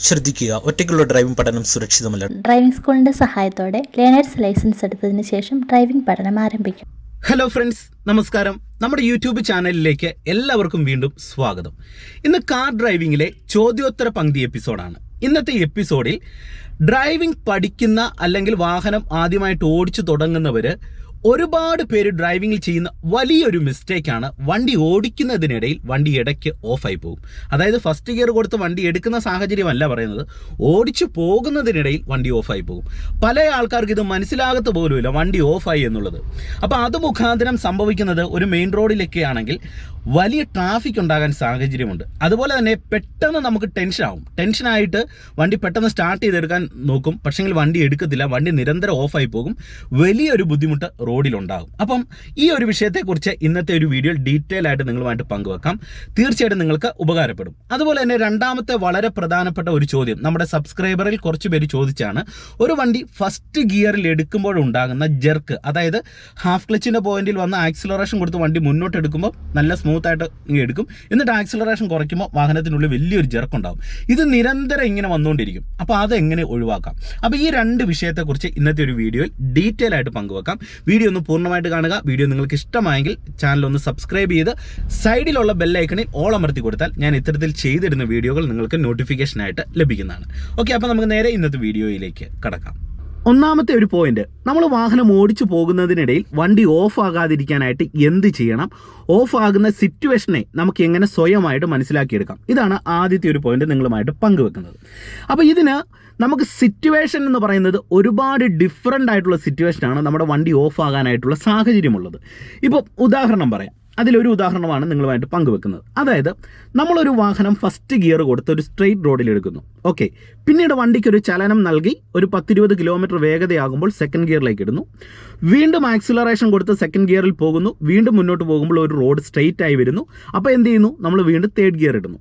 ശ്രദ്ധിക്കുക. ഒറ്റയ്ക്കുള്ള ഡ്രൈവിംഗ് പഠനം സുരക്ഷിതമല്ല. ഡ്രൈവിംഗ് സ്കൂളിന്റെ സഹായത്തോടെ ലേണേഴ്സ് ലൈസൻസ് എടുത്തതിന് ശേഷം ഡ്രൈവിംഗ് പഠനം ആരംഭിക്കും. ഹലോ ഫ്രണ്ട്സ് നമസ്കാരം. നമ്മുടെ യൂട്യൂബ് ചാനലിലേക്ക് എല്ലാവർക്കും വീണ്ടും സ്വാഗതം. ഇന്ന് കാർ ഡ്രൈവിംഗിലെ ചോദ്യോത്തര പങ്ക്തി എപ്പിസോഡാണ് ഇന്നത്തെ എപ്പിസോഡിൽ ഡ്രൈവിംഗ് പഠിക്കുന്ന അല്ലെങ്കിൽ വാഹനം ആദ്യമായിട്ട് ഓടിച്ചു തുടങ്ങുന്നവര് ഒരുപാട് പേര് ഡ്രൈവിംഗിൽ ചെയ്യുന്ന വലിയൊരു മിസ്റ്റേക്കാണ് വണ്ടി ഓടിക്കുന്നതിനിടയിൽ വണ്ടി ഇടയ്ക്ക് ഓഫായി പോകും. അതായത് ഫസ്റ്റ് ഗിയർ കൊടുത്ത് വണ്ടി എടുക്കുന്ന സാഹചര്യമല്ല പറയുന്നത്. ഓടിച്ചു പോകുന്നതിനിടയിൽ വണ്ടി ഓഫായി പോകും. പല ആൾക്കാർക്ക് ഇത് മനസ്സിലാകത്ത് പോലുമില്ല വണ്ടി ഓഫായി എന്നുള്ളത്. അപ്പോൾ അത് മുഖാന്തരം സംഭവിക്കുന്നത് ഒരു മെയിൻ റോഡിലൊക്കെ ആണെങ്കിൽ വലിയ ട്രാഫിക് ഉണ്ടാകാൻ സാഹചര്യമുണ്ട്. അതുപോലെ തന്നെ പെട്ടെന്ന് നമുക്ക് ടെൻഷൻ ആവും. ടെൻഷനായിട്ട് വണ്ടി പെട്ടെന്ന് സ്റ്റാർട്ട് ചെയ്തെടുക്കാൻ നോക്കും. പക്ഷേങ്കിൽ വണ്ടി എടുക്കത്തില്ല. വണ്ടി നിരന്തരം ഓഫായി പോകും. വലിയൊരു ബുദ്ധിമുട്ട് റോഡിലുണ്ടാകും. അപ്പം ഈ ഒരു വിഷയത്തെക്കുറിച്ച് ഇന്നത്തെ ഒരു വീഡിയോയിൽ ഡീറ്റെയിൽ ആയിട്ട് നിങ്ങളുമായിട്ട് പങ്കുവെക്കാം. തീർച്ചയായിട്ടും നിങ്ങൾക്ക് ഉപകാരപ്പെടും. അതുപോലെ തന്നെ രണ്ടാമത്തെ വളരെ പ്രധാനപ്പെട്ട ഒരു ചോദ്യം. നമ്മുടെ സബ്സ്ക്രൈബറിൽ കുറച്ച് പേര് ചോദിച്ചാണ് ഒരു വണ്ടി ഫസ്റ്റ് ഗിയറിൽ എടുക്കുമ്പോഴുണ്ടാകുന്ന ജെർക്ക് അതായത് ഹാഫ് ക്ലച്ചിന്റെ പോയിന്റിൽ വന്ന് ആക്സിലറേഷൻ കൊടുത്ത് വണ്ടി മുന്നോട്ട് എടുക്കുമ്പോൾ നല്ല സ്മൂത്ത് ആയിട്ട് എടുക്കും. എന്നിട്ട് ആക്സിലറേഷൻ കുറയ്ക്കുമ്പോൾ വാഹനത്തിനുള്ളിൽ വലിയൊരു ജെർക്ക് ഉണ്ടാകും. ഇത് നിരന്തരം ഇങ്ങനെ വന്നുകൊണ്ടിരിക്കും. അപ്പോൾ അതെങ്ങനെ ഒഴിവാക്കാം? അപ്പോൾ ഈ രണ്ട് വിഷയത്തെക്കുറിച്ച് ഇന്നത്തെ ഒരു വീഡിയോയിൽ ഡീറ്റെയിൽ ആയിട്ട് പങ്കുവെക്കാം. വീഡിയോ ഒന്ന് പൂർണമായിട്ട് കാണുക. വീഡിയോ നിങ്ങൾക്ക് ഇഷ്ടമായെങ്കിൽ ചാനൽ ഒന്ന് സബ്സ്ക്രൈബ് ചെയ്ത് സൈഡിലുള്ള ബെല്ലൈക്കണിൽ ഓൾ അമർത്തി കൊടുത്താൽ ഞാൻ ഇത്തരത്തിൽ ചെയ്തിരുന്ന വീഡിയോകൾ നിങ്ങൾക്ക് നോട്ടിഫിക്കേഷനായിട്ട് ലഭിക്കുന്നതാണ്. ഓക്കെ അപ്പോൾ നമുക്ക് നേരെ ഇന്നത്തെ വീഡിയോയിലേക്ക് കടക്കാം. ഒന്നാമത്തെ ഒരു പോയിന്റ് നമ്മൾ വാഹനം ഓടിച്ചു പോകുന്നതിനിടയിൽ വണ്ടി ഓഫ് ആകാതിരിക്കാനായിട്ട് എന്ത് ചെയ്യണം? ഓഫ് ആകുന്ന സിറ്റുവേഷനെ നമുക്ക് എങ്ങനെ സ്വയമായിട്ട് മനസ്സിലാക്കിയെടുക്കാം? ഇതാണ് ആദ്യത്തെ ഒരു പോയിന്റ് നിങ്ങളുമായിട്ട് പങ്കുവെക്കുന്നത്. അപ്പോൾ ഇതിന് നമുക്ക് സിറ്റുവേഷൻ എന്ന് പറയുന്നത് ഒരുപാട് ഡിഫറെന്റ് ആയിട്ടുള്ള സിറ്റുവേഷനാണ് നമ്മുടെ വണ്ടി ഓഫ് ആകാനായിട്ടുള്ള സാഹചര്യമുള്ളത്. ഇപ്പോൾ ഉദാഹരണം പറയാം. അതിലൊരു ഉദാഹരണമാണ് നിങ്ങളുമായിട്ട് പങ്കുവെക്കുന്നത്. അതായത് നമ്മളൊരു വാഹനം ഫസ്റ്റ് ഗിയർ കൊടുത്ത് ഒരു സ്ട്രെയിറ്റ് റോഡിൽ എടുക്കുന്നു. ഓക്കെ പിന്നീട് വണ്ടിക്ക് ഒരു ചലനം നൽകി ഒരു പത്തിരുപത് കിലോമീറ്റർ വേഗതയാകുമ്പോൾ സെക്കൻഡ് ഗിയറിലേക്ക് ഇടുന്നു. വീണ്ടും ആക്സിലറേഷൻ കൊടുത്ത് സെക്കൻഡ് ഗിയറിൽ പോകുന്നു. വീണ്ടും മുന്നോട്ട് പോകുമ്പോൾ ഒരു റോഡ് സ്ട്രെയിറ്റ് ആയി വരുന്നു. അപ്പോൾ എന്ത് ചെയ്യുന്നു? നമ്മൾ വീണ്ടും തേർഡ് ഗിയർ ഇടുന്നു.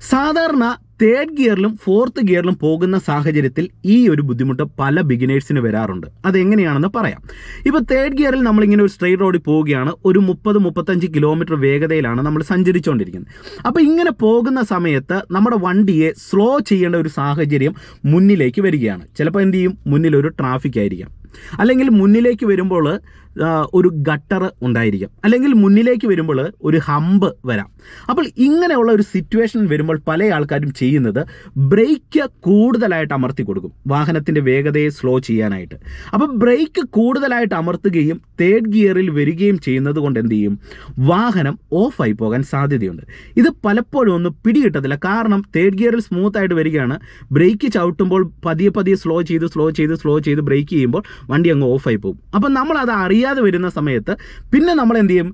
സാധാരണ തേർഡ് ഗിയറിലും ഫോർത്ത് ഗിയറിലും പോകുന്ന സാഹചര്യത്തിൽ ഈ ഒരു ബുദ്ധിമുട്ട് പല ബിഗിനേഴ്സിന് വരാറുണ്ട്. അതെങ്ങനെയാണെന്ന് പറയാം. ഇപ്പോൾ തേർഡ് ഗിയറിൽ നമ്മളിങ്ങനെ ഒരു സ്ട്രെയിറ്റ് റോഡിൽ പോവുകയാണ്. ഒരു മുപ്പത് മുപ്പത്തഞ്ച് കിലോമീറ്റർ വേഗതയിലാണ് നമ്മൾ സഞ്ചരിച്ചുകൊണ്ടിരിക്കുന്നത് അപ്പോൾ ഇങ്ങനെ പോകുന്ന സമയത്ത് നമ്മുടെ വണ്ടിയെ സ്ലോ ചെയ്യേണ്ട ഒരു സാഹചര്യം മുന്നിലേക്ക് വരികയാണ്. ചിലപ്പോൾ എന്ത് ചെയ്യും? മുന്നിൽ ഒരു ട്രാഫിക് ആയിരിക്കാം. അല്ലെങ്കിൽ മുന്നിലേക്ക് വരുമ്പോൾ ഒരു ഗട്ടർ ഉണ്ടായിരിക്കാം. അല്ലെങ്കിൽ മുന്നിലേക്ക് വരുമ്പോൾ ഒരു ഹമ്പ് വരാം. അപ്പോൾ ഇങ്ങനെയുള്ള ഒരു സിറ്റുവേഷൻ വരുമ്പോൾ പല ആൾക്കാരും ചെയ്യുന്നത് ബ്രേക്ക് കൂടുതലായിട്ട് അമർത്തി കൊടുക്കും. വാഹനത്തിന്റെ വേഗതയെ സ്ലോ ചെയ്യാനായിട്ട്. അപ്പോൾ ബ്രേക്ക് കൂടുതലായിട്ട് അമർത്തുകയും തേർഡ് ഗിയറിൽ വരികയും ചെയ്യുന്നത് കൊണ്ട് എന്ത് ചെയ്യും? വാഹനം ഓഫായി പോകാൻ സാധ്യതയുണ്ട്. ഇത് പലപ്പോഴും ഒന്ന് പിടികിട്ടത്തില്ല. കാരണം തേർഡ് ഗിയറിൽ സ്മൂത്തായിട്ട് വരികയാണ്. ബ്രേക്ക് ചവിട്ടുമ്പോൾ പതിയെ പതിയെ സ്ലോ ചെയ്ത് സ്ലോ ചെയ്ത് സ്ലോ ചെയ്ത് ബ്രേക്ക് ചെയ്യുമ്പോൾ വണ്ടി അങ്ങ് ഓഫായി പോകും. അപ്പം നമ്മൾ അത് അറിയാതെ വരുന്ന സമയത്ത് പിന്നെ നമ്മൾ എന്ത് ചെയ്യും?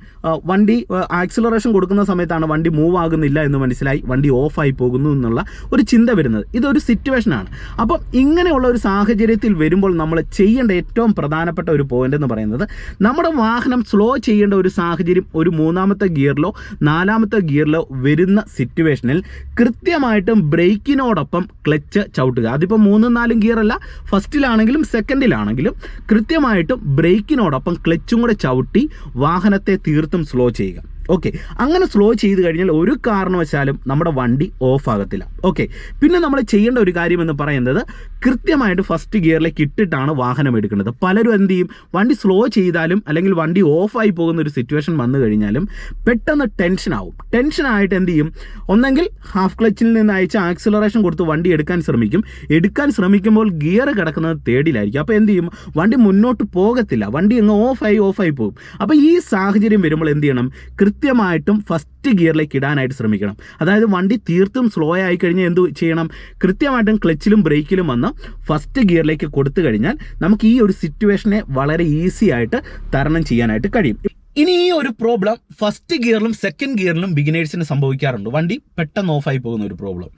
വണ്ടി ആക്സിലറേഷൻ കൊടുക്കുന്ന സമയത്താണ് വണ്ടി മൂവ് ആകുന്നില്ല എന്ന് മനസ്സിലായി വണ്ടി ഓഫായി പോകുന്നു എന്നുള്ള ഒരു ചിന്ത വരുന്നത്. ഇതൊരു സിറ്റുവേഷനാണ് അപ്പം ഇങ്ങനെയുള്ള ഒരു സാഹചര്യത്തിൽ വരുമ്പോൾ നമ്മൾ ചെയ്യേണ്ട ഏറ്റവും പ്രധാനപ്പെട്ട ഒരു പോയിന്റ് എന്ന് പറയുന്നത് നമ്മുടെ വാഹനം സ്ലോ ചെയ്യേണ്ട ഒരു സാഹചര്യം ഒരു മൂന്നാമത്തെ ഗിയറിലോ നാലാമത്തെ ഗിയറിലോ വരുന്ന സിറ്റുവേഷനിൽ കൃത്യമായിട്ടും ബ്രേക്കിനോടൊപ്പം ക്ലച്ച് ചവിട്ടുക. അതിപ്പോൾ മൂന്നും നാലും ഗിയർ അല്ല ഫസ്റ്റിലാണെങ്കിലും സെക്കൻഡിലാണെങ്കിലും കൃത്യമായിട്ടും ബ്രേക്കിനോടൊപ്പം ക്ലച്ചും കൂടെ ചവിട്ടി വാഹനത്തെ തീർത്തും സ്ലോ ചെയ്യുക. ഓക്കെ അങ്ങനെ സ്ലോ ചെയ്ത് കഴിഞ്ഞാൽ ഒരു കാരണവശാലും നമ്മുടെ വണ്ടി ഓഫ് ആകത്തില്ല. ഓക്കെ പിന്നെ നമ്മൾ ചെയ്യേണ്ട ഒരു കാര്യം എന്ന് പറയുന്നത് കൃത്യമായിട്ട് ഫസ്റ്റ് ഗിയറിലേക്ക് ഇട്ടിട്ടാണ് വാഹനം എടുക്കുന്നത്. പലരും എന്ത് ചെയ്യും? വണ്ടി സ്ലോ ചെയ്താലും അല്ലെങ്കിൽ വണ്ടി ഓഫായി പോകുന്ന ഒരു സിറ്റുവേഷൻ വന്നു കഴിഞ്ഞാലും പെട്ടെന്ന് ടെൻഷൻ ആവും. ടെൻഷൻ ആയിട്ട് എന്ത് ചെയ്യും? ഒന്നെങ്കിൽ ഹാഫ് ക്ലച്ചിൽ നിന്ന് അയച്ച ആക്സിലറേഷൻ കൊടുത്ത് വണ്ടി എടുക്കാൻ ശ്രമിക്കും. എടുക്കാൻ ശ്രമിക്കുമ്പോൾ ഗിയർ കിടക്കുന്നത് തേടിലായിരിക്കും. അപ്പോൾ എന്ത് ചെയ്യും? വണ്ടി മുന്നോട്ട് പോകത്തില്ല. വണ്ടി അങ്ങ് ഓഫായി ഓഫായി പോകും. അപ്പോൾ ഈ സാഹചര്യം വരുമ്പോൾ എന്ത് ചെയ്യണം? കൃത്യമായിട്ടും ഫസ്റ്റ് ഗിയറിലേക്ക് ഇടാനായിട്ട് ശ്രമിക്കണം. അതായത് വണ്ടി തീർത്തും സ്ലോ ആയി കഴിഞ്ഞാൽ എന്ത് ചെയ്യണം? കൃത്യമായിട്ടും ക്ലച്ചിലും ബ്രേക്കിലും വന്ന് ഫസ്റ്റ് ഗിയറിലേക്ക് കൊടുത്തു കഴിഞ്ഞാൽ നമുക്ക് ഈ ഒരു സിറ്റുവേഷനെ വളരെ ഈസി ആയിട്ട് തരണം ചെയ്യാനായിട്ട് കഴിയും. ഇനി ഈ ഒരു പ്രോബ്ലം ഫസ്റ്റ് ഗിയറിലും സെക്കൻഡ് ഗിയറിലും ബിഗിനേഴ്സിന് സംഭവിക്കാറുണ്ട്. വണ്ടി പെട്ടെന്ന് ഓഫായി പോകുന്ന ഒരു പ്രോബ്ലം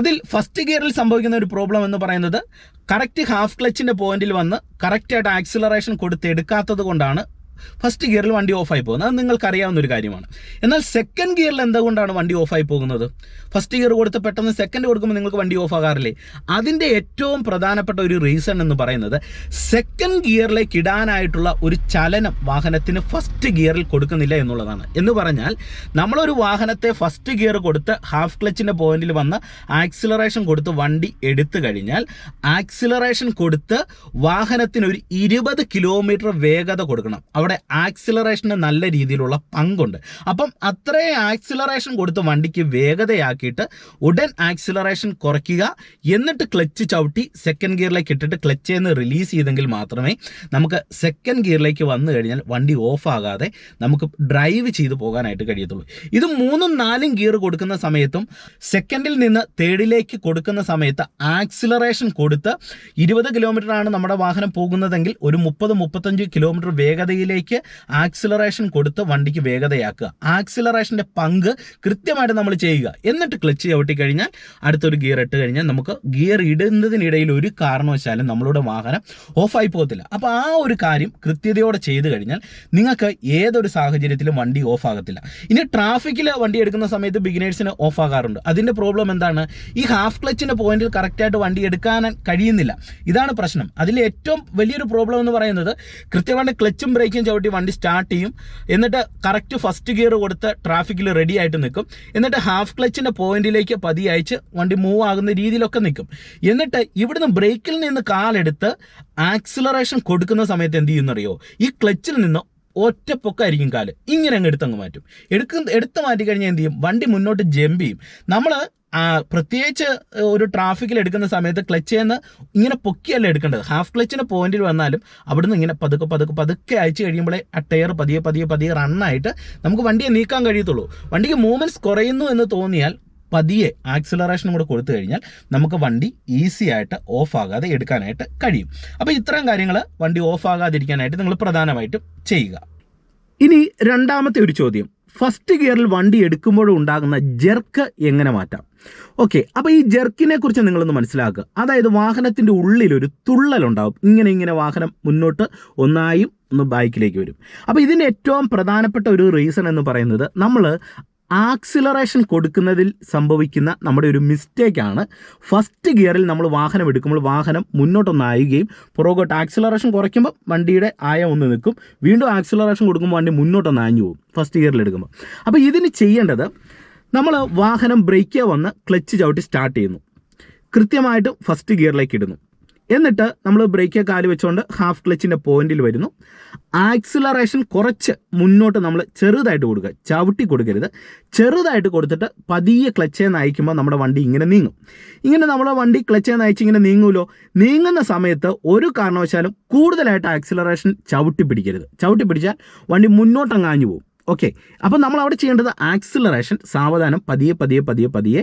അതിൽ ഫസ്റ്റ് ഗിയറിൽ സംഭവിക്കുന്ന ഒരു പ്രോബ്ലം എന്ന് പറയുന്നത് കറക്റ്റ് ഹാഫ് ക്ലച്ചിന്റെ പോയിന്റിൽ വന്ന് കറക്റ്റായിട്ട് ആക്സിലറേഷൻ കൊടുത്ത് എടുക്കാത്തത് കൊണ്ടാണ് ഫസ്റ്റ് ഗിയറിൽ വണ്ടി ഓഫായി പോകുന്നത്. അത് നിങ്ങൾക്ക് അറിയാവുന്ന ഒരു കാര്യമാണ്. എന്നാൽ സെക്കൻഡ് ഗിയറിൽ എന്തുകൊണ്ടാണ് വണ്ടി ഓഫായി പോകുന്നത്? ഫസ്റ്റ് ഗിയർ കൊടുത്ത് പെട്ടെന്ന് സെക്കൻഡ് കൊടുക്കുമ്പോൾ നിങ്ങൾക്ക് വണ്ടി ഓഫ് ആകാറില്ലേ? അതിന്റെ ഏറ്റവും പ്രധാനപ്പെട്ട ഒരു റീസൺ എന്ന് പറയുന്നത് സെക്കൻഡ് ഗിയറിലേക്ക് ഇടാനായിട്ടുള്ള ഒരു ചലനം വാഹനത്തിന് ഫസ്റ്റ് ഗിയറിൽ കൊടുക്കുന്നില്ല എന്നുള്ളതാണ്. എന്ന് പറഞ്ഞാൽ നമ്മളൊരു വാഹനത്തെ ഫസ്റ്റ് ഗിയർ കൊടുത്ത് ഹാഫ് ക്ലച്ചിന്റെ പോയിന്റിൽ വന്ന് ആക്സിലറേഷൻ കൊടുത്ത് വണ്ടി എടുത്തു കഴിഞ്ഞാൽ ആക്സിലറേഷൻ കൊടുത്ത് വാഹനത്തിന് ഒരു ഇരുപത് കിലോമീറ്റർ വേഗത കൊടുക്കണം. അവിടെ ആക്സിലറേഷന് നല്ല രീതിയിലുള്ള പങ്കുണ്ട്. അപ്പം അത്രയും ആക്സിലറേഷൻ കൊടുത്ത് വണ്ടിക്ക് വേഗതയാക്കിയിട്ട് ഉടൻ ആക്സിലറേഷൻ കുറയ്ക്കുക. എന്നിട്ട് ക്ലച്ച് ചവിട്ടി സെക്കൻഡ് ഗിയറിലേക്ക് ഇട്ടിട്ട് ക്ലച്ചിൽ നിന്ന് റിലീസ് ചെയ്തെങ്കിൽ മാത്രമേ നമുക്ക് സെക്കൻഡ് ഗിയറിലേക്ക് വന്നു കഴിഞ്ഞാൽ വണ്ടി ഓഫ് ആകാതെ നമുക്ക് ഡ്രൈവ് ചെയ്ത് പോകാനായിട്ട് കഴിയത്തുള്ളൂ. ഇത് മൂന്നും നാലും ഗിയർ കൊടുക്കുന്ന സമയത്തും സെക്കൻഡിൽ നിന്ന് തേർഡിലേക്ക് കൊടുക്കുന്ന സമയത്ത് ആക്സിലറേഷൻ കൊടുത്ത് ഇരുപത് കിലോമീറ്റർ ആണ് നമ്മുടെ വാഹനം പോകുന്നതെങ്കിൽ ഒരു മുപ്പത് മുപ്പത്തഞ്ച് കിലോമീറ്റർ വേഗതയിലേക്ക് ആക്സിലറേഷൻ കൊടുത്ത് വണ്ടിക്ക് വേഗതയാക്കുക. ആക്സിലറേഷന്റെ പങ്ക് കൃത്യമായിട്ട് നമ്മൾ ചെയ്യുക. എന്നിട്ട് ക്ലച്ച് ചവിട്ടി കഴിഞ്ഞാൽ അടുത്തൊരു ഗിയർ ഇട്ട് കഴിഞ്ഞാൽ നമുക്ക് ഗിയർ ഇടുന്നതിനിടയിൽ ഒരു കാരണവശാലും നമ്മളുടെ വാഹനം ഓഫായി പോകത്തില്ല. അപ്പോൾ ആ ഒരു കാര്യം കൃത്യതയോടെ ചെയ്തു കഴിഞ്ഞാൽ നിങ്ങൾക്ക് ഏതൊരു സാഹചര്യത്തിലും വണ്ടി ഓഫ് ആകത്തില്ല ഇനി ട്രാഫിക്കിൽ വണ്ടി എടുക്കുന്ന സമയത്ത് ബിഗിനേഴ്സിന് ഓഫ് ആകാറുണ്ട് അതിന്റെ പ്രോബ്ലം എന്താണ്? ഈ ഹാഫ് ക്ലച്ചിന്റെ പോയിന്റിൽ കറക്റ്റായിട്ട് വണ്ടി എടുക്കാൻ കഴിയുന്നില്ല. ഇതാണ് പ്രശ്നം. അതിൽ ഏറ്റവും വലിയൊരു പ്രോബ്ലം എന്ന് പറയുന്നത് കൃത്യമായിട്ട് ക്ലച്ചും ബ്രേക്കും ചവിട്ടി വണ്ടി സ്റ്റാർട്ട് ചെയ്യും. എന്നിട്ട് കറക്റ്റ് ഫസ്റ്റ് ഗിയർ കൊടുത്ത് ട്രാഫിക്കിൽ റെഡി ആയിട്ട് നിൽക്കും. എന്നിട്ട് ഹാഫ് ക്ലച്ചിന്റെ പോയിന്റിലേക്ക് പതി അയച്ച് വണ്ടി മൂവ് ആകുന്ന രീതിയിലൊക്കെ നിൽക്കും. എന്നിട്ട് ഇവിടുന്ന് ബ്രേക്കിൽ നിന്ന് കാലെടുത്ത് ആക്സിലറേഷൻ കൊടുക്കുന്ന സമയത്ത് എന്ത് ചെയ്യുന്നറിയോ? ഈ ക്ലച്ചിൽ നിന്ന് ഒറ്റപ്പൊക്കായിരിക്കും കാൽ. ഇങ്ങനെ അങ്ങ് എടുത്തങ്ങ് മാറ്റും. എടുക്കുന്ന എടുത്ത് മാറ്റി കഴിഞ്ഞാൽ എന്ത് ചെയ്യും? വണ്ടി മുന്നോട്ട് ജമ്പ് ചെയ്യും. നമ്മൾ പ്രത്യേകിച്ച് ഒരു ട്രാഫിക്കിൽ എടുക്കുന്ന സമയത്ത് ക്ലച്ച് നിന്ന് ഇങ്ങനെ പൊക്കിയല്ല എടുക്കേണ്ടത്. ഹാഫ് ക്ലച്ചിന് പോയിന്റിൽ വന്നാലും അവിടുന്ന് ഇങ്ങനെ പതുക്കെ പതുക്കെ പതുക്കെ അയച്ചു കഴിയുമ്പോഴേ ആ ടയർ പതിയെ പതിയെ പതിയെ റണ്ണായിട്ട് നമുക്ക് വണ്ടിയെ നീക്കാൻ കഴിയത്തുള്ളൂ. വണ്ടിക്ക് മൂവ്മെന്റ്സ് കുറയുന്നു എന്ന് തോന്നിയാൽ പതിയെ ആക്സിലറേഷനും കൂടെ കൊടുത്തു കഴിഞ്ഞാൽ നമുക്ക് വണ്ടി ഈസി ആയിട്ട് ഓഫ് എടുക്കാനായിട്ട് കഴിയും. അപ്പോൾ ഇത്തരം കാര്യങ്ങൾ വണ്ടി ഓഫ് ആകാതിരിക്കാനായിട്ട് നിങ്ങൾ പ്രധാനമായിട്ടും ചെയ്യുക. ഇനി രണ്ടാമത്തെ ഒരു ചോദ്യം. ഫസ്റ്റ് ഗിയറിൽ വണ്ടി എടുക്കുമ്പോഴും ഉണ്ടാകുന്ന ജെർക്ക് എങ്ങനെ മാറ്റാം? ഓക്കെ അപ്പോൾ ഈ ജെർക്കിനെ കുറിച്ച് നിങ്ങളൊന്ന് മനസ്സിലാക്കുക. അതായത് വാഹനത്തിന്റെ ഉള്ളിൽ ഒരു തുള്ളൽ തുള്ളലുണ്ടാവും ഇങ്ങനെ ഇങ്ങനെ വാഹനം മുന്നോട്ട് ഒന്നായും ഒന്ന് ബൈക്കിലേക്ക് വരും. അപ്പോൾ ഇതിന്റെ ഏറ്റവും പ്രധാനപ്പെട്ട ഒരു റീസൺ എന്ന് പറയുന്നത് നമ്മൾ ആക്സിലറേഷൻ കൊടുക്കുന്നതിൽ സംഭവിക്കുന്ന നമ്മുടെ ഒരു മിസ്റ്റേക്കാണ്. ഫസ്റ്റ് ഗിയറിൽ നമ്മൾ വാഹനം എടുക്കുമ്പോൾ വാഹനം മുന്നോട്ടൊന്ന് ആയുകയും പുറകോട്ട് ആക്സിലറേഷൻ കുറയ്ക്കുമ്പോൾ വണ്ടിയുടെ ആയം ഒന്ന് നിൽക്കും. വീണ്ടും ആക്സിലറേഷൻ കൊടുക്കുമ്പോൾ വണ്ടി മുന്നോട്ടൊന്ന് ആഞ്ഞു പോകും ഫസ്റ്റ് ഗിയറിൽ എടുക്കുമ്പോൾ. അപ്പോൾ ഇതിന് ചെയ്യേണ്ടത് നമ്മൾ വാഹനം ബ്രേക്ക് വന്ന് ക്ലച്ച് ചവിട്ടി സ്റ്റാർട്ട് ചെയ്യുന്നു. കൃത്യമായിട്ട് ഫസ്റ്റ് ഗിയറിലേക്ക് ഇടുന്നു. എന്നിട്ട് നമ്മൾ ബ്രേക്ക് കാൽ വെച്ചുകൊണ്ട് ഹാഫ് ക്ലച്ചിന്റെ പോയിന്റിൽ വരുന്നു. ആക്സിലറേഷൻ കുറച്ച് മുന്നോട്ട് നമ്മൾ ചെറുതായിട്ട് കൊടുക്കുക. ചവിട്ടി കൊടുക്കരുത്. ചെറുതായിട്ട് കൊടുത്തിട്ട് പതിയെ ക്ലച്ചേ നയിക്കുമ്പോൾ നമ്മുടെ വണ്ടി ഇങ്ങനെ നീങ്ങും. ഇങ്ങനെ നമ്മുടെ വണ്ടി ക്ലച്ചേ നയിച്ച് ഇങ്ങനെ നീങ്ങുമല്ലോ നീങ്ങുന്ന സമയത്ത് ഒരു കാരണവശാലും കൂടുതലായിട്ട് ആക്സിലറേഷൻ ചവിട്ടി പിടിക്കരുത്. ചവിട്ടി പിടിച്ചാൽ വണ്ടി മുന്നോട്ടങ്ങാഞ്ഞു പോകും. ഓക്കെ അപ്പോൾ നമ്മൾ അവിടെ ചെയ്യേണ്ടത് ആക്സിലറേഷൻ സാവധാനം പതിയെ പതിയെ പതിയെ പതിയെ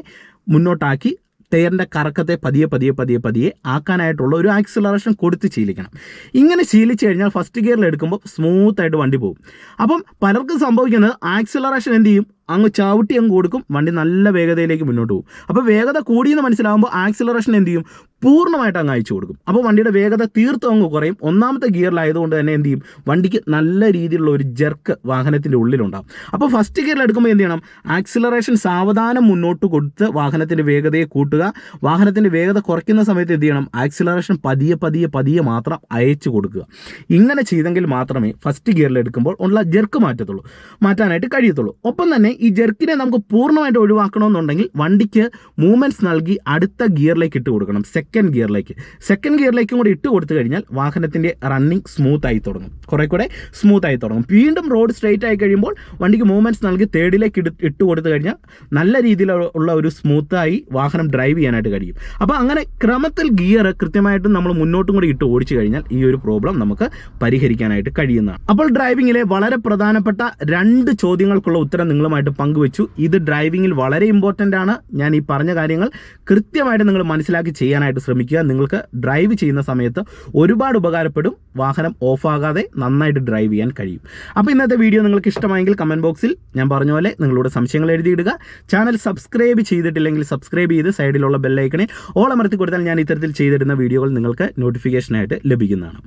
മുന്നോട്ടാക്കി ടയറിന്റെ കറക്കത്തെ പതിയെ പതിയെ പതിയെ പതിയെ ആക്കാനായിട്ടുള്ള ഒരു ആക്സിലറേഷൻ കൊടുത്ത് ശീലിക്കണം. ഇങ്ങനെ ശീലിച്ചു കഴിഞ്ഞാൽ ഫസ്റ്റ് ഗിയറിൽ എടുക്കുമ്പോൾ സ്മൂത്തായിട്ട് വണ്ടി പോകും. അപ്പം പലർക്കും സംഭവിക്കുന്നത് ആക്സിലറേഷൻ എന്ത് ചെയ്യും? അങ്ങ് ചവിട്ടി അങ്ങ് കൊടുക്കും വണ്ടി നല്ല വേഗതയിലേക്ക് മുന്നോട്ട് പോകും. അപ്പോൾ വേഗത കൂടിയെന്ന് മനസ്സിലാകുമ്പോൾ ആക്സിലറേഷൻ എന്ത് ചെയ്യും? പൂർണമായിട്ട് അങ്ങ് അയച്ചു കൊടുക്കും. അപ്പോൾ വണ്ടിയുടെ വേഗത തീർത്തും അങ്ങ് കുറയും. ഒന്നാമത്തെ ഗിയറിലായതുകൊണ്ട് തന്നെ എന്ത് ചെയ്യും? വണ്ടിക്ക് നല്ല രീതിയിലുള്ള ഒരു ജെർക്ക് വാഹനത്തിന്റെ ഉള്ളിലുണ്ടാകും അപ്പോൾ ഫസ്റ്റ് ഗിയറിൽ എടുക്കുമ്പോൾ എന്ത് ചെയ്യണം? ആക്സിലറേഷൻ സാവധാനം മുന്നോട്ട് കൊടുത്ത് വാഹനത്തിന്റെ വേഗതയെ കൂട്ടുക. വാഹനത്തിന്റെ വേഗത കുറയ്ക്കുന്ന സമയത്ത് എന്ത് ചെയ്യണം? ആക്സിലറേഷൻ പതിയെ പതിയെ പതിയെ മാത്രം അയച്ചു കൊടുക്കുക. ഇങ്ങനെ ചെയ്തെങ്കിൽ മാത്രമേ ഫസ്റ്റ് ഗിയറിൽ എടുക്കുമ്പോൾ ഉള്ള ജെർക്ക് മാറ്റത്തുള്ളൂ. മാറ്റാനായിട്ട് കഴിയത്തുള്ളൂ. ഒപ്പം തന്നെ ഈ ജെർക്കിനെ നമുക്ക് പൂർണമായിട്ട് ഒഴിവാക്കണമെന്നുണ്ടെങ്കിൽ വണ്ടിക്ക് മൂവ്മെന്റ്സ് നൽകി അടുത്ത ഗിയറിലേക്ക് ഇട്ട് കൊടുക്കണം സെക്കൻഡ് ഗിയറിലേക്ക്. സെക്കൻഡ് ഗിയറിലേക്കും കൂടി ഇട്ട് കൊടുത്തു കഴിഞ്ഞാൽ വാഹനത്തിന്റെ റണ്ണിങ് സ്മൂത്ത് ആയി തുടങ്ങും. കുറേ കൂടെ സ്മൂത്ത് ആയി തുടങ്ങും. വീണ്ടും റോഡ് സ്ട്രെയിറ്റ് ആയി കഴിയുമ്പോൾ വണ്ടിക്ക് മൂവ്മെന്റ്സ് നൽകി തേർഡിലേക്ക് ഇട്ട് ഇട്ട് കൊടുത്തു കഴിഞ്ഞാൽ നല്ല രീതിയിലുള്ള ഒരു സ്മൂത്തായി വാഹനം ഡ്രൈവ് ചെയ്യാനായിട്ട് കഴിയും. അപ്പോൾ അങ്ങനെ ക്രമത്തിൽ ഗിയർ കൃത്യമായിട്ടും നമ്മൾ മുന്നോട്ടും കൂടി ഇട്ട് ഓടിച്ചു കഴിഞ്ഞാൽ ഈ ഒരു പ്രോബ്ലം നമുക്ക് പരിഹരിക്കാനായിട്ട് കഴിയുന്നതാണ്. അപ്പോൾ ഡ്രൈവിങ്ങിലെ വളരെ പ്രധാനപ്പെട്ട രണ്ട് ചോദ്യങ്ങൾക്കുള്ള ഉത്തരം നിങ്ങളുമായിട്ട് നിങ്ങളുമായിട്ട് പങ്കുവച്ചു. ഇത് ഡ്രൈവിങ്ങിൽ വളരെ ഇമ്പോർട്ടന്റ് ആണ്. ഞാൻ ഈ പറഞ്ഞ കാര്യങ്ങൾ കൃത്യമായിട്ട് നിങ്ങൾ മനസ്സിലാക്കി ചെയ്യാനായിട്ട് ശ്രമിക്കുക. നിങ്ങൾക്ക് ഡ്രൈവ് ചെയ്യുന്ന സമയത്ത് ഒരുപാട് ഉപകാരപ്പെടും. വാഹനം ഓഫാകാതെ നന്നായിട്ട് ഡ്രൈവ് ചെയ്യാൻ കഴിയും. അപ്പോൾ ഇന്നത്തെ വീഡിയോ നിങ്ങൾക്ക് ഇഷ്ടമായെങ്കിൽ കമന്റ് ബോക്സിൽ ഞാൻ പറഞ്ഞ പോലെ നിങ്ങളുടെ സംശയങ്ങൾ എഴുതിയിടുക. ചാനൽ സബ്സ്ക്രൈബ് ചെയ്തിട്ടില്ലെങ്കിൽ സബ്സ്ക്രൈബ് ചെയ്ത് സൈഡിലുള്ള ബെല്ലൈക്കണെ ഓൾ അമർത്തി കൊടുത്താൽ ഞാൻ ഇത്തരത്തിൽ ചെയ്തിടുന്ന വീഡിയോകൾ നിങ്ങൾക്ക് നോട്ടിഫിക്കേഷനായിട്ട് ലഭിക്കുന്നതാണ്.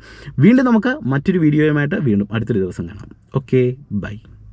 വീണ്ടും നമുക്ക് മറ്റൊരു വീഡിയോയുമായിട്ട് വീണ്ടും അടുത്തൊരു ദിവസം കാണാം. Okay bye